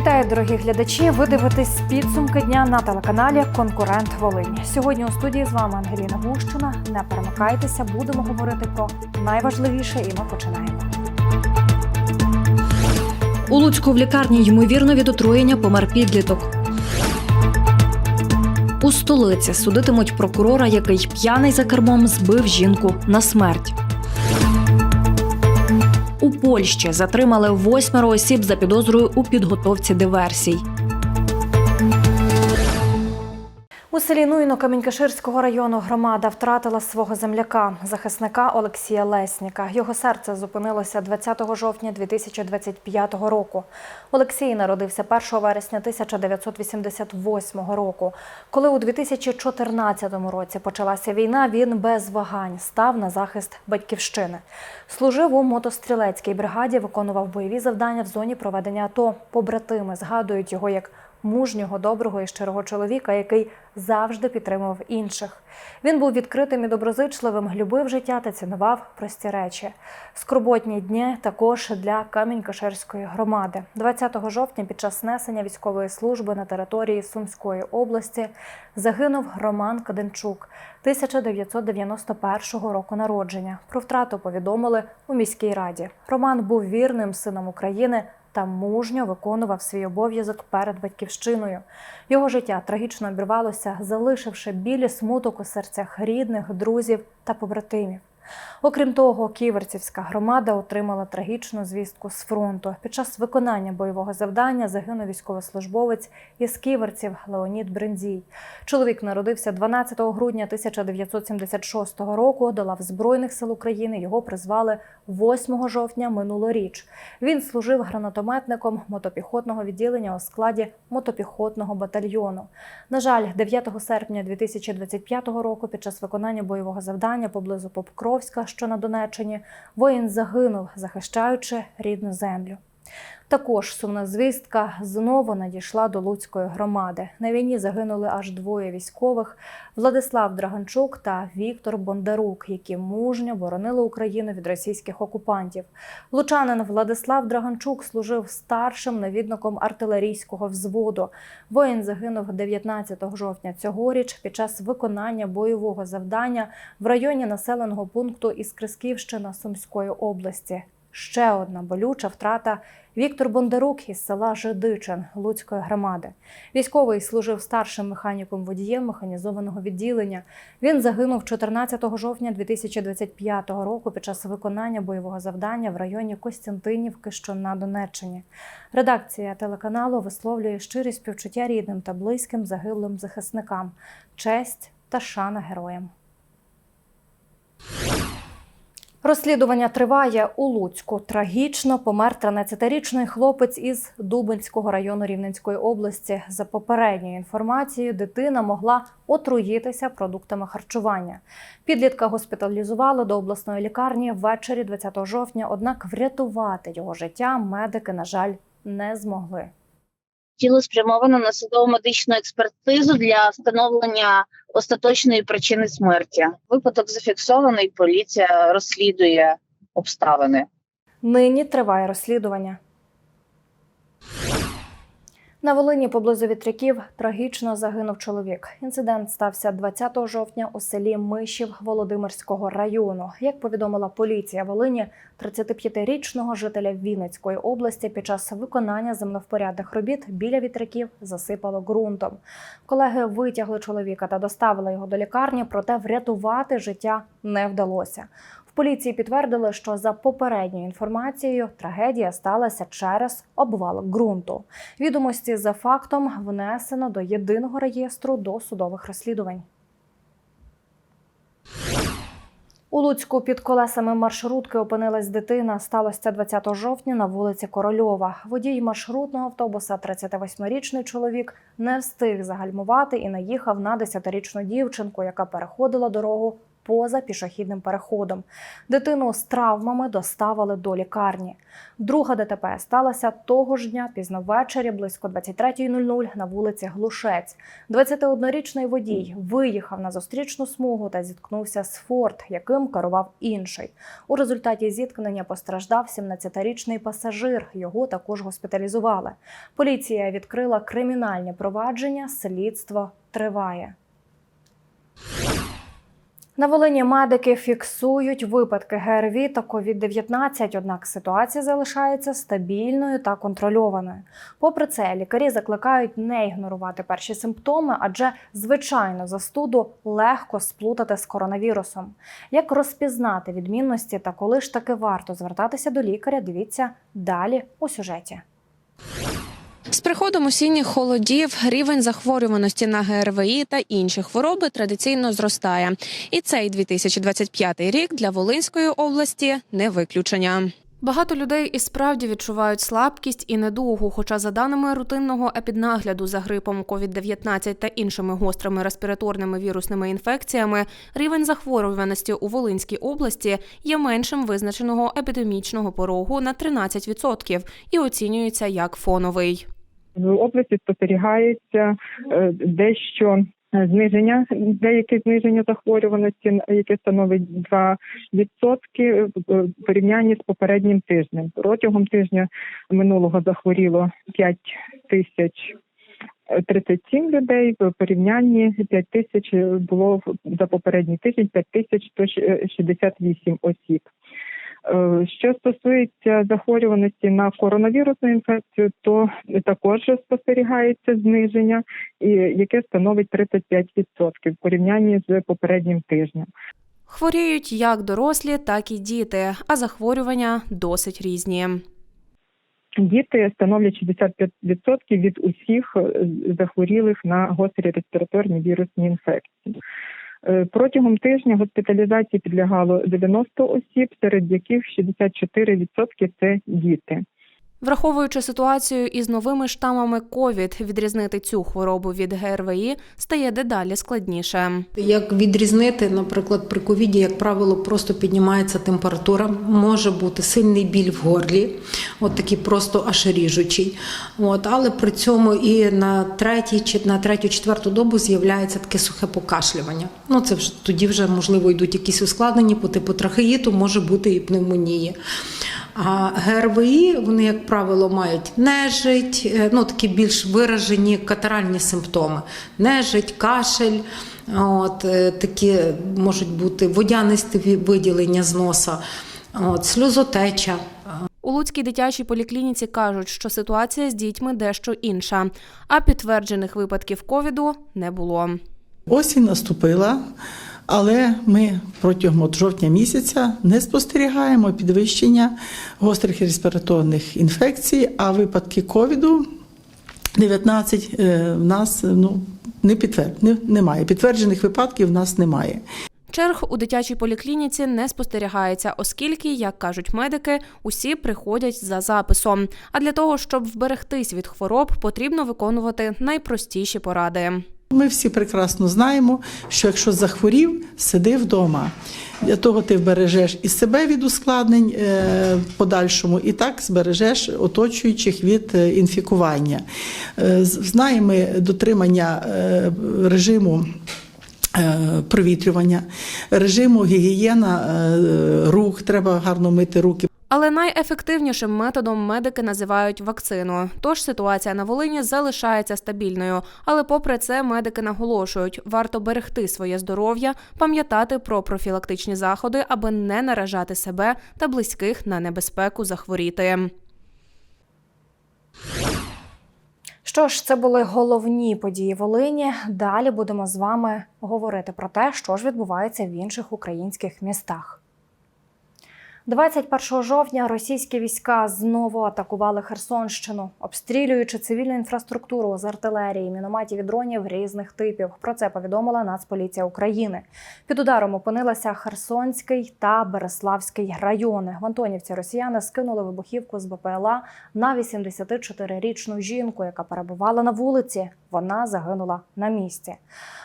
Вітаю, дорогі глядачі! Ви дивитесь підсумки дня на телеканалі Конкурент Волинь. Сьогодні у студії з вами Ангеліна Гущина. Не перемикайтеся, будемо говорити про найважливіше, і ми починаємо. У Луцьку в лікарні ймовірно від отруєння помер підліток. У столиці судитимуть прокурора, який п'яний за кермом збив жінку на смерть. Польщі затримали восьмеро осіб за підозрою у підготовці диверсій. У селі Нуйно Камінькаширського району громада втратила свого земляка, захисника Олексія Лесніка. Його серце зупинилося 20 жовтня 2025 року. Олексій народився 1 вересня 1988 року. Коли у 2014 році почалася війна, він без вагань став на захист батьківщини. Служив у мотострілецькій бригаді, виконував бойові завдання в зоні проведення АТО. Побратими згадують його як мужнього, доброго і щирого чоловіка, який завжди підтримував інших. Він був відкритим і доброзичливим, любив життя та цінував прості речі. Скорботні дні також для Камінь-Каширської громади. 20 жовтня під час несення військової служби на території Сумської області загинув Роман Каденчук 1991 року народження. Про втрату повідомили у міській раді. Роман був вірним сином України та мужньо виконував свій обов'язок перед батьківщиною. Його життя трагічно обірвалося, залишивши білі смуток у серцях рідних, друзів та побратимів. Окрім того, ківерцівська громада отримала трагічну звістку з фронту. Під час виконання бойового завдання загинув військовослужбовець із ківерців Леонід Брендзій. Чоловік народився 12 грудня 1976 року. До лав Збройних сил України його призвали 8 жовтня минулоріч. Він служив гранатометником мотопіхотного відділення у складі мотопіхотного батальйону. На жаль, 9 серпня 2025 року, під час виконання бойового завдання поблизу Попкровська, що на Донеччині, воїн загинув, захищаючи рідну землю. Також сумна звістка знову надійшла до Луцької громади. На війні загинули аж двоє військових: Владислав Драганчук та Віктор Бондарук, які мужньо боронили Україну від російських окупантів. Лучанин Владислав Драганчук служив старшим навідником артилерійського взводу. Воїн загинув 19 жовтня цьогоріч під час виконання бойового завдання в районі населеного пункту Іскрисківщина Сумської області. Ще одна болюча втрата Віктор Бондарук із села Жидичин Луцької громади. Військовий служив старшим механіком водієм механізованого відділення. Він загинув 14 жовтня 2025 року під час виконання бойового завдання в районі Костянтинівки, що на Донеччині. Редакція телеканалу висловлює щирі співчуття рідним та близьким загиблим захисникам, честь та шана героям. Розслідування триває у Луцьку. Трагічно помер 13-річний хлопець із Дубинського району Рівненської області. За попередньою інформацією, дитина могла отруїтися продуктами харчування. Підлітка госпіталізували до обласної лікарні ввечері 20 жовтня. Однак врятувати його життя медики, на жаль, не змогли. Тіло спрямовано на судово-медичну експертизу для встановлення остаточної причини смерті. Випадок зафіксований. Поліція розслідує обставини. Нині триває розслідування. На Волині поблизу вітряків трагічно загинув чоловік. Інцидент стався 20 жовтня у селі Мишів Володимирського району. Як повідомила поліція Волині, 35-річного жителя Вінницької області під час виконання землевпорядних робіт біля вітряків засипало ґрунтом. Колеги витягли чоловіка та доставили його до лікарні, проте врятувати життя не вдалося. В поліції підтвердили, що за попередньою інформацією трагедія сталася через обвал ґрунту. Відомості за фактом внесено до єдиного реєстру досудових розслідувань. У Луцьку під колесами маршрутки опинилась дитина. Сталося 20 жовтня на вулиці Корольова. Водій маршрутного автобуса, 38-річний чоловік, не встиг загальмувати і наїхав на 10-річну дівчинку, яка переходила дорогу поза пішохідним переходом. Дитину з травмами доставили до лікарні. Друга ДТП сталася того ж дня пізно ввечері, близько 23.00 на вулиці Глушець. 21-річний водій виїхав на зустрічну смугу та зіткнувся з Форд, яким керував інший. У результаті зіткнення постраждав 17-річний пасажир. Його також госпіталізували. Поліція відкрила кримінальні провадження. Слідство триває. На Волині медики фіксують випадки ГРВІ та COVID-19, однак ситуація залишається стабільною та контрольованою. Попри це, лікарі закликають не ігнорувати перші симптоми, адже звичайно застуду легко сплутати з коронавірусом. Як розпізнати відмінності та коли ж таки варто звертатися до лікаря, дивіться далі у сюжеті. З приходом осінніх холодів рівень захворюваності на ГРВІ та інші хвороби традиційно зростає. І цей 2025 рік для Волинської області не виключення. Багато людей і справді відчувають слабкість і недугу. Хоча, за даними рутинного епіднагляду за грипом COVID-19 та іншими гострими респіраторними вірусними інфекціями, рівень захворюваності у Волинській області є меншим визначеного епідемічного порогу на 13% і оцінюється як фоновий. В області спостерігається е, дещо е, зниження, деяке зниження захворюваності, яке становить 2% в порівнянні з попереднім тижнем. Протягом тижня минулого захворіло 5 тисяч 37 людей. В порівнянні 5 тисяч було за попередній тиждень 5 тисяч 168 осіб. Е, Що стосується захворюваності на коронавірусну інфекцію, то також спостерігається зниження, яке становить 35% в порівнянні з попереднім тижнем. Хворіють як дорослі, так і діти, а захворювання досить різні. Діти становлять 65% від усіх е, захворілих на гострі респіраторні вірусні інфекції. Е, Протягом тижня госпіталізації підлягало 90 осіб, серед яких 64% – це діти. Враховуючи ситуацію із новими штамами COVID, відрізнити цю хворобу від ГРВІ стає дедалі складніше. Як відрізнити, наприклад, при ковіді, як правило, просто піднімається температура, може бути сильний біль в горлі, от такий просто аж ріжучий. От, але при цьому і на третій чи на третю, четверту добу з'являється таке сухе покашлювання. Ну це вже тоді вже можливо йдуть якісь ускладнення по типу трахеїту, може бути і пневмонії. А ГРВІ, вони, як правило, мають нежить, е, ну такі більш виражені катаральні симптоми: нежить, кашель. От е, такі можуть бути водянисті виділення з носа, от, сльозотеча. У Луцькій дитячій поліклініці кажуть, що ситуація з дітьми дещо інша, а підтверджених випадків ковіду не було. Осінь наступила, але ми протягом от жовтня місяця не спостерігаємо підвищення гострих респіраторних інфекцій, а випадки ковіду 19 е, в нас ну, не підтвер... немає. Підтверджених випадків в нас немає. Черг у дитячій поліклініці не спостерігається, оскільки, як кажуть медики, усі приходять за записом. А для того, щоб вберегтись від хвороб, потрібно виконувати найпростіші поради. Ми всі прекрасно знаємо, що якщо захворів, сиди вдома. Для того ти вбережеш і себе від ускладнень е, в подальшому, і так збережеш оточуючих від е, інфікування. Е, Знаємо дотримання е, режиму. Е, Провітрювання, режиму гігієна е, рук, треба гарно мити руки. Але найефективнішим методом медики називають вакцину. Тож ситуація на Волині залишається стабільною. Але, попри це, медики наголошують, варто берегти своє здоров'я, пам'ятати про профілактичні заходи, аби не наражати себе та близьких на небезпеку захворіти. Що ж, це були головні події Волині. Далі будемо з вами говорити про те, що ж відбувається в інших українських містах. 21 жовтня російські війська знову атакували Херсонщину, обстрілюючи цивільну інфраструктуру з артилерії, мінометів і дронів різних типів. Про це повідомила Нацполіція України. Під ударом опинилися Херсонський та Береславський райони. В Антонівці росіяни скинули вибухівку з БПЛА на 84-річну жінку, яка перебувала на вулиці. Вона загинула на місці.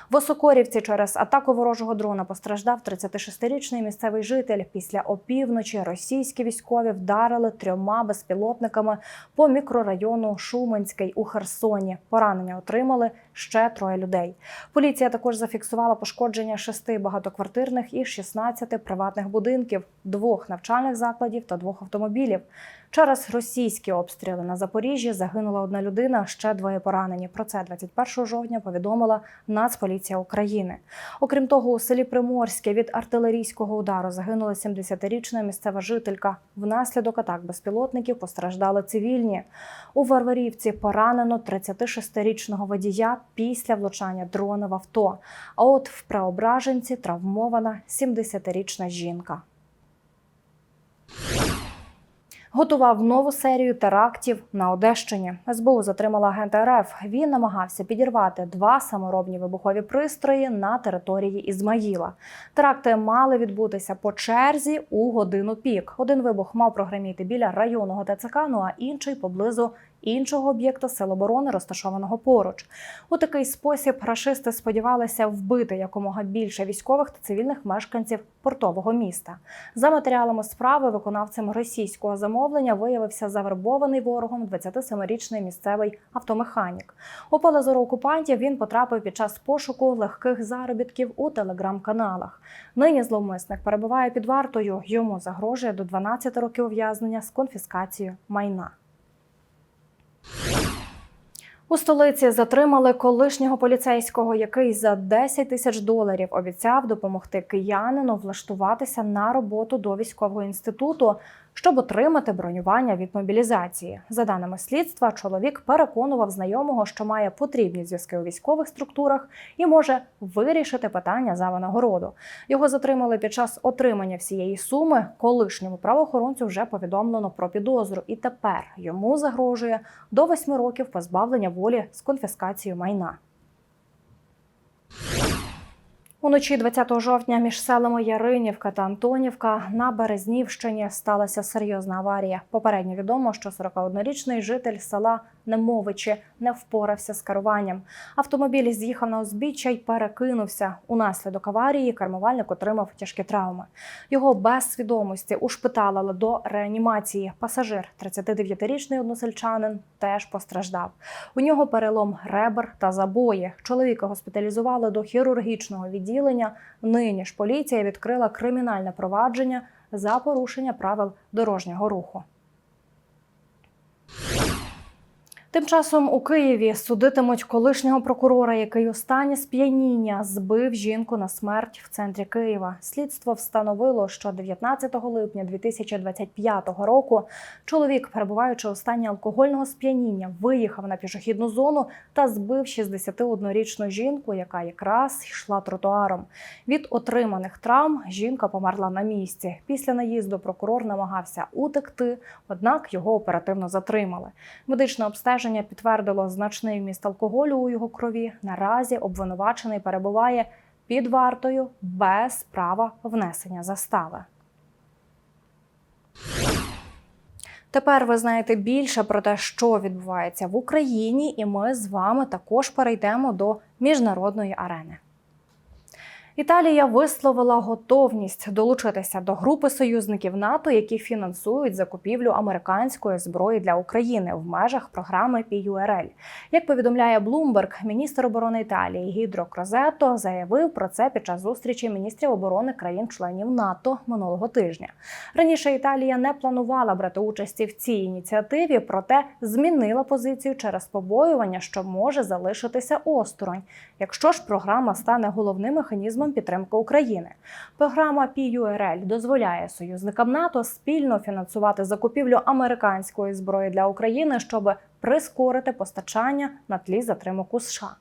В Осокорівці через атаку ворожого дрона постраждав 36-річний місцевий житель. Після опівночі російські військові вдарили трьома безпілотниками по мікрорайону Шуменський у Херсоні. Поранення отримали ще троє людей. Поліція також зафіксувала пошкодження шести багатоквартирних і 16 приватних будинків, двох навчальних закладів та двох автомобілів. Через російські обстріли на Запоріжжі загинула одна людина, ще двоє поранені. Про це 21 жовтня повідомила Нацполіція України. Окрім того, у селі Приморське від артилерійського удару загинула 70-річна місцева жителька. Внаслідок атак безпілотників постраждали цивільні. У Варварівці поранено 36-річного водія після влучання дрона в авто. А от в Преображенці травмована 70-річна жінка. Готував нову серію терактів на Одещині. СБУ затримала агента РФ. Він намагався підірвати два саморобні вибухові пристрої на території Ізмаїла. Теракти мали відбутися по черзі у годину пік. Один вибух мав прогреміти біля районного ТЦК, ну а інший поблизу іншого об'єкта сил оборони, розташованого поруч. У такий спосіб рашисти сподівалися вбити якомога більше військових та цивільних мешканців портового міста. За матеріалами справи виконавцем російського замовлення виявився завербований ворогом 27-річний місцевий автомеханік. У поле зору окупантів він потрапив під час пошуку легких заробітків у телеграм-каналах. Нині зловмисник перебуває під вартою. Йому загрожує до 12 років ув'язнення з конфіскацією майна. У столиці затримали колишнього поліцейського, який за 10 тисяч доларів обіцяв допомогти киянину влаштуватися на роботу до військового інституту, щоб отримати бронювання від мобілізації. За даними слідства, чоловік переконував знайомого, що має потрібні зв'язки у військових структурах і може вирішити питання за винагороду. Його затримали під час отримання всієї суми. Колишньому правоохоронцю вже повідомлено про підозру, і тепер йому загрожує до 8 років позбавлення волі з конфіскацією майна. Уночі 20 жовтня між селами Яринівка та Антонівка на Березнівщині сталася серйозна аварія. Попередньо відомо, що 41-річний житель села Немовичі не впорався з керуванням. Автомобіль з'їхав на узбіччя й перекинувся. Унаслідок аварії кермувальник отримав тяжкі травми. Його без свідомості ушпиталили до реанімації. Пасажир, 39-річний односельчанин, теж постраждав. У нього перелом ребер та забої. Чоловіка госпіталізували до хірургічного відділення. Нині ж поліція відкрила кримінальне провадження за порушення правил дорожнього руху. Тим часом у Києві судитимуть колишнього прокурора, який у стані сп'яніння збив жінку на смерть в центрі Києва. Слідство встановило, що 19 липня 2025 року чоловік, перебуваючи у стані алкогольного сп'яніння, виїхав на пішохідну зону та збив 61-річну жінку, яка якраз йшла тротуаром. Від отриманих травм жінка померла на місці. Після наїзду прокурор намагався утекти, однак його оперативно затримали. Медичне обстеження підтвердило значний вміст алкоголю у його крові. Наразі обвинувачений перебуває під вартою без права внесення застави. Тепер ви знаєте більше про те, що відбувається в Україні, і ми з вами також перейдемо до міжнародної арени. Італія висловила готовність долучитися до групи союзників НАТО, які фінансують закупівлю американської зброї для України в межах програми PURL. Як повідомляє Bloomberg, міністр оборони Італії Гідро Крозето заявив про це під час зустрічі міністрів оборони країн-членів НАТО минулого тижня. Раніше Італія не планувала брати участі в цій ініціативі, проте змінила позицію через побоювання, що може залишитися осторонь, якщо ж програма стане головним механізмом підтримки України. Програма PURL дозволяє союзникам НАТО спільно фінансувати закупівлю американської зброї для України, щоб прискорити постачання на тлі затримок у США.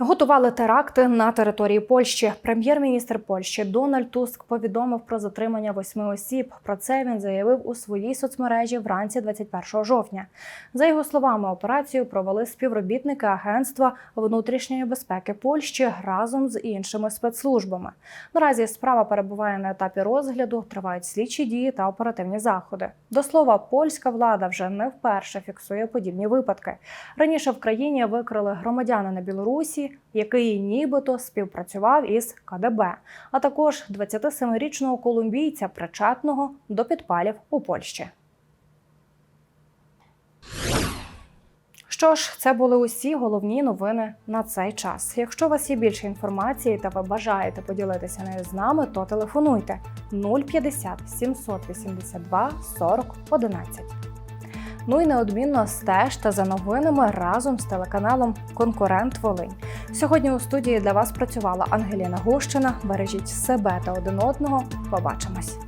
Готували теракти на території Польщі. Прем'єр-міністр Польщі Дональд Туск повідомив про затримання восьми осіб. Про це він заявив у своїй соцмережі вранці 21 жовтня. За його словами, операцію провели співробітники Агентства внутрішньої безпеки Польщі разом з іншими спецслужбами. Наразі справа перебуває на етапі розгляду, тривають слідчі дії та оперативні заходи. До слова, польська влада вже не вперше фіксує подібні випадки. Раніше в країні викрили громадянина Який нібито співпрацював із КДБ, а також 27-річного колумбійця, причетного до підпалів у Польщі. Що ж, це були усі головні новини на цей час. Якщо у вас є більше інформації та ви бажаєте поділитися нею з нами, то телефонуйте 050 782 40 11. Ну і неодмінно стежте за новинами разом з телеканалом Конкурент Волинь. Сьогодні у студії для вас працювала Ангеліна Гущина. Бережіть себе та один одного. Побачимось.